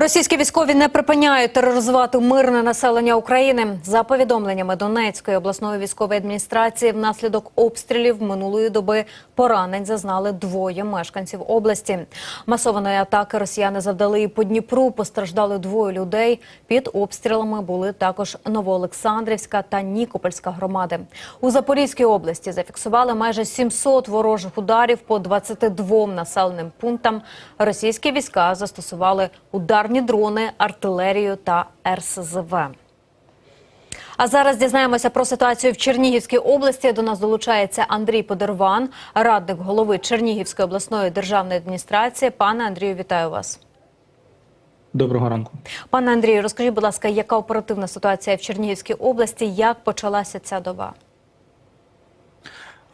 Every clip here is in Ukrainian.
Російські військові не припиняють тероризувати мирне населення України. За повідомленнями Донецької обласної військової адміністрації, внаслідок обстрілів минулої доби поранень зазнали двоє мешканців області. Масованої атаки росіяни завдали і по Дніпру. Постраждали двоє людей. Під обстрілами були також Новоолександрівська та Нікопольська громади. У Запорізькій області зафіксували майже 700 ворожих ударів по 22 населеним пунктам. Російські війська застосували ударні дрони, артилерію та РСЗВ. А зараз дізнаємося про ситуацію в Чернігівській області. До нас долучається Андрій Подерван, радник голови Чернігівської обласної державної адміністрації. Пане Андрію, вітаю вас. Доброго ранку. Пане Андрію, розкажіть, будь ласка, яка оперативна ситуація в Чернігівській області? Як почалася ця доба?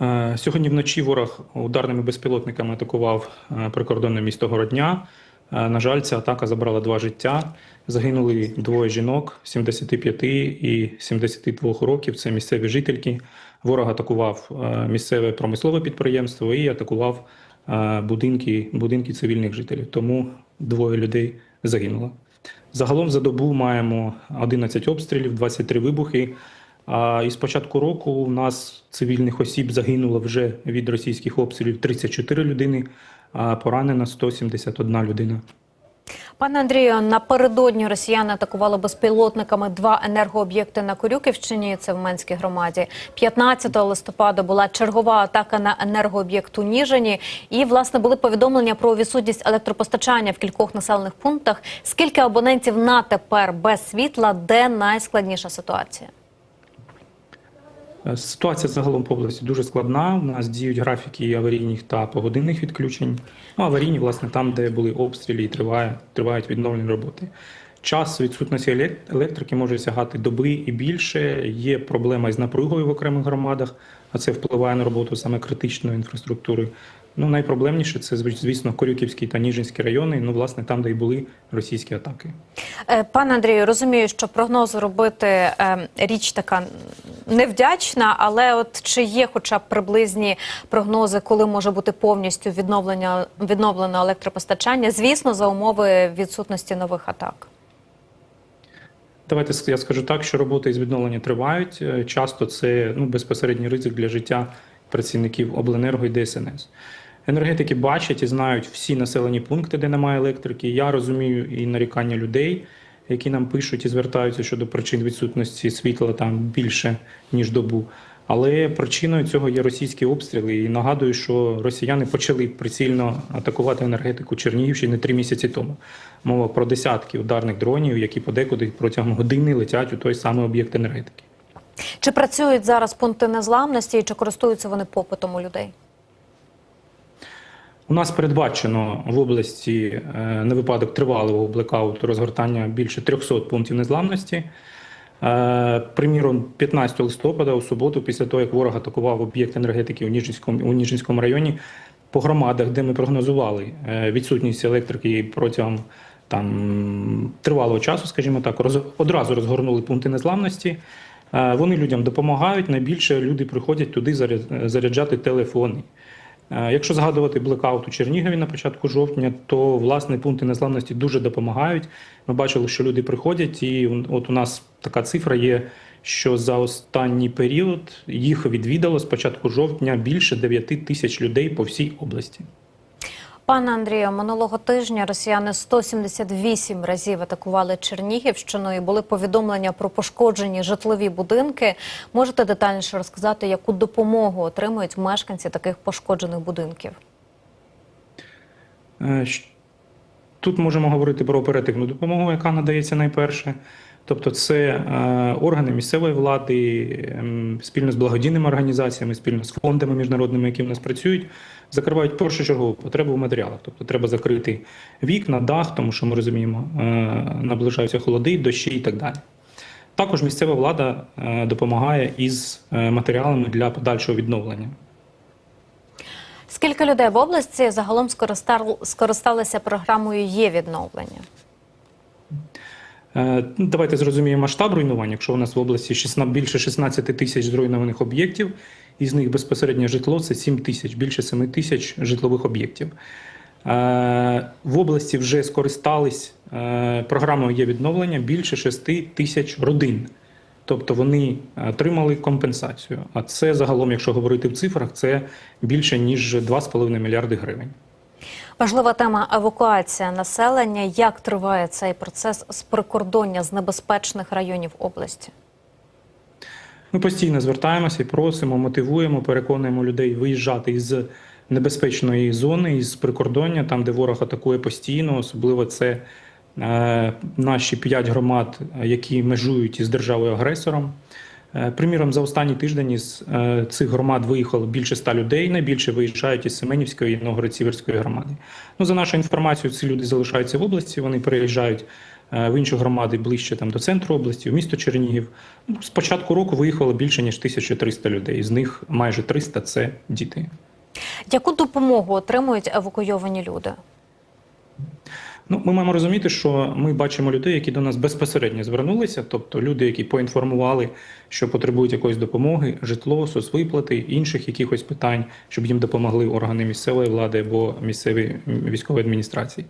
Е, Сьогодні вночі ворог ударними безпілотниками атакував е, прикордонне місто Городня. Е, На жаль, ця атака забрала два життя. Загинули двоє жінок 75 і 72 років. Це місцеві жительки. Ворог атакував е, місцеве промислове підприємство і атакував е, будинки, будинки цивільних жителів. Тому двоє людей загинуло. Загалом за добу маємо 11 обстрілів, 23 вибухи. А із початку року у нас цивільних осіб загинуло вже від російських обстрілів 34 людини, поранена 171 людина. Пане Андрію, напередодні росіяни атакували безпілотниками два енергооб'єкти на Корюківщині. Це в Менській громаді. 15 листопада була чергова атака на енергооб'єкт у Ніжині. І власне були повідомлення про відсутність електропостачання в кількох населених пунктах. Скільки абонентів на тепер без світла? Де найскладніша ситуація? Е, Ситуація загалом по області дуже складна. У нас діють графіки аварійних та погодинних відключень. Ну, аварійні, власне, там, де були обстріли і триває, тривають відновлені роботи. Час відсутності елек- електрики може сягати доби і більше. Є проблема із напругою в окремих громадах, а це впливає на роботу саме критичної інфраструктури. Ну, найпроблемніше це, звісно, Корюківський та Ніжинський райони, ну, власне, там, де і були російські атаки. Е, Пане Андрію, розумію, що прогноз робити е, річ така невдячна, але от чи є хоча б приблизні прогнози, коли може бути повністю відновлення відновлено електропостачання? Звісно, за умови відсутності нових атак. Давайте я скажу так, що роботи із відновлення тривають. Е, Часто це ну, безпосередній ризик для життя працівників обленерго і ДСНС. Енергетики бачать і знають всі населені пункти, де немає електрики. Я розумію і нарікання людей, які нам пишуть і звертаються щодо причин відсутності світла там більше ніж добу. Але причиною цього є російські обстріли. І нагадую, що росіяни почали прицільно атакувати енергетику Чернігівщини три місяці тому. Мова про десятки ударних дронів, які подекуди протягом години летять у той самий об'єкт енергетики. Чи працюють зараз пункти незламності і чи користуються вони попитом у людей? У нас передбачено в області е, на випадок тривалого блекауту розгортання більше 300 пунктів незламності. Е, Приміром, 15 листопада у суботу, після того, як ворог атакував об'єкт енергетики у Ніжинському, у Ніжинському районі, по громадах, де ми прогнозували е, відсутність електрики протягом там, тривалого часу, скажімо так, роз, одразу розгорнули пункти незламності. Е, Вони людям допомагають. Найбільше люди приходять туди заряд- заряджати телефони. Е, Якщо згадувати блекаут у Чернігові на початку жовтня, то власне пункти незламності дуже допомагають. Ми бачили, що люди приходять, і от у нас така цифра є, що за останній період їх відвідало з початку жовтня більше 9 тисяч людей по всій області. Пане Андрію, минулого тижня росіяни 178 разів атакували Чернігівщину і були повідомлення про пошкоджені житлові будинки. Можете детальніше розказати, яку допомогу отримують мешканці таких пошкоджених будинків? Тут можемо говорити про оперативну допомогу, яка надається найперше. Тобто, це е, органи місцевої влади ем, спільно з благодійними організаціями, спільно з фондами міжнародними, які в нас працюють, закривають першочергову потребу в матеріалах. Тобто, треба закрити вікна, дах, тому що ми розуміємо, е, наближаються холоди, дощі і так далі. Також місцева влада е, допомагає із матеріалами для подальшого відновлення. Скільки людей в області загалом скористалися програмою є відновлення? Е, ну, Давайте зрозуміємо масштаб руйнування. Якщо у нас в області 16, більше 16 тисяч зруйнованих об'єктів, із них безпосередньо житло це 7 тисяч, більше 7 тисяч житлових об'єктів. Е, В області вже скористались е, програмою є відновлення більше 6 тисяч родин. Тобто вони отримали компенсацію. А це загалом, якщо говорити в цифрах, це більше ніж 2,5 мільярди гривень. Важлива тема евакуація населення. Як триває цей процес з прикордоння з небезпечних районів області? Ми постійно звертаємося і просимо, мотивуємо, переконуємо людей виїжджати із небезпечної зони, із прикордоння, там де ворог атакує постійно, особливо це наші п'ять громад, е, які межують із державою-агресором. Е, Приміром, за останній тиждень е, цих громад виїхало більше ста людей. Найбільше виїжджають із Семенівської і Новгород-Сіверської громади. Ну, за нашою інформацією, ці люди залишаються в області. Вони переїжджають е, в інші громади ближче там до центру області, в місто Чернігів. Ну, з початку року виїхало більше ніж 1300 людей. З них майже 300 – це діти. Яку допомогу отримують евакуйовані люди? Ну, ми маємо розуміти, що ми бачимо людей, які до нас безпосередньо звернулися, тобто люди, які поінформували, що потребують якоїсь допомоги, житло, соцвиплати, інших якихось питань, щоб їм допомогли органи місцевої влади або місцеві військові адміністрації.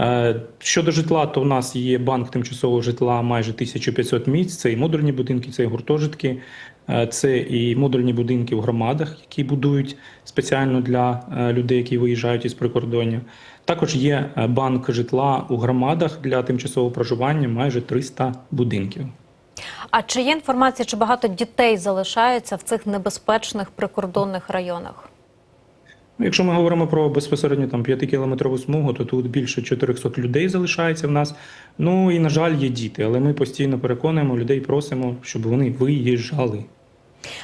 Е, Щодо житла, то в нас є банк тимчасового житла майже 1500 місць. Це і модульні будинки, це і гуртожитки, е, це і модульні будинки в громадах, які будують спеціально для е, людей, які виїжджають із прикордоння. Також є е, банк житла у громадах для тимчасового проживання майже 300 будинків. А чи є інформація, чи багато дітей залишаються в цих небезпечних прикордонних районах? Ну, Якщо ми говоримо про безпосередньо там 5-кілометрову смугу, то тут більше 400 людей залишається в нас. Ну і на жаль, є діти, але ми постійно переконуємо людей, просимо, щоб вони виїжджали.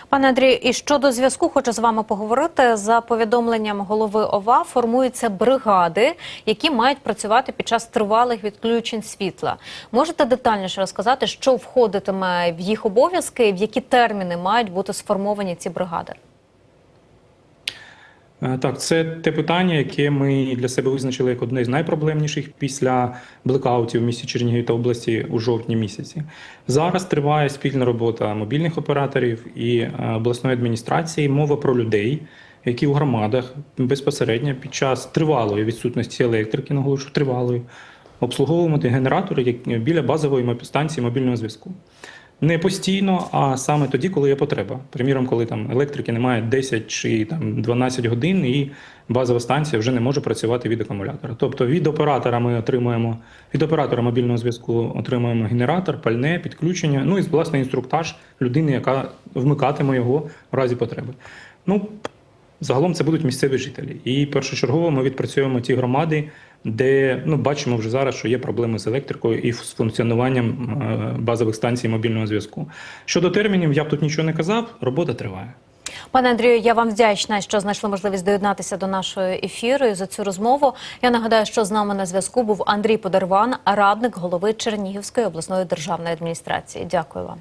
Пане Андрію, і щодо зв'язку, хочу з вами поговорити. За повідомленням голови ОВА формуються бригади, які мають працювати під час тривалих відключень світла. Можете детальніше розказати, що входитиме в їх обов'язки, в які терміни мають бути сформовані ці бригади? Е, Так, це те питання, яке ми для себе визначили як одне з найпроблемніших після блекаутів в місті Чернігів та області у жовтні місяці. Зараз триває спільна робота мобільних операторів і е, обласної адміністрації. Мова про людей, які у громадах безпосередньо під час тривалої відсутності електрики, наголошую, тривалої, обслуговувати генератори як- біля базової станції мобільного зв'язку. Не постійно, а саме тоді, коли є потреба. Приміром, коли там електрики немає 10 чи там 12 годин, і базова станція вже не може працювати від акумулятора. Тобто від оператора ми отримуємо від оператора мобільного зв'язку отримуємо генератор, пальне, підключення, ну і власне інструктаж людини, яка вмикатиме його в разі потреби. Ну загалом це будуть місцеві жителі. І першочергово ми відпрацюємо ті громади, де ну бачимо вже зараз, що є проблеми з електрикою і з функціонуванням е, базових станцій мобільного зв'язку. Щодо термінів, я б тут нічого не казав. Робота триває. Пане Андрію, я вам вдячна, що знайшли можливість доєднатися до нашої ефіру і за цю розмову. Я нагадаю, що з нами на зв'язку був Андрій Подерван, радник голови Чернігівської обласної державної адміністрації. Дякую вам.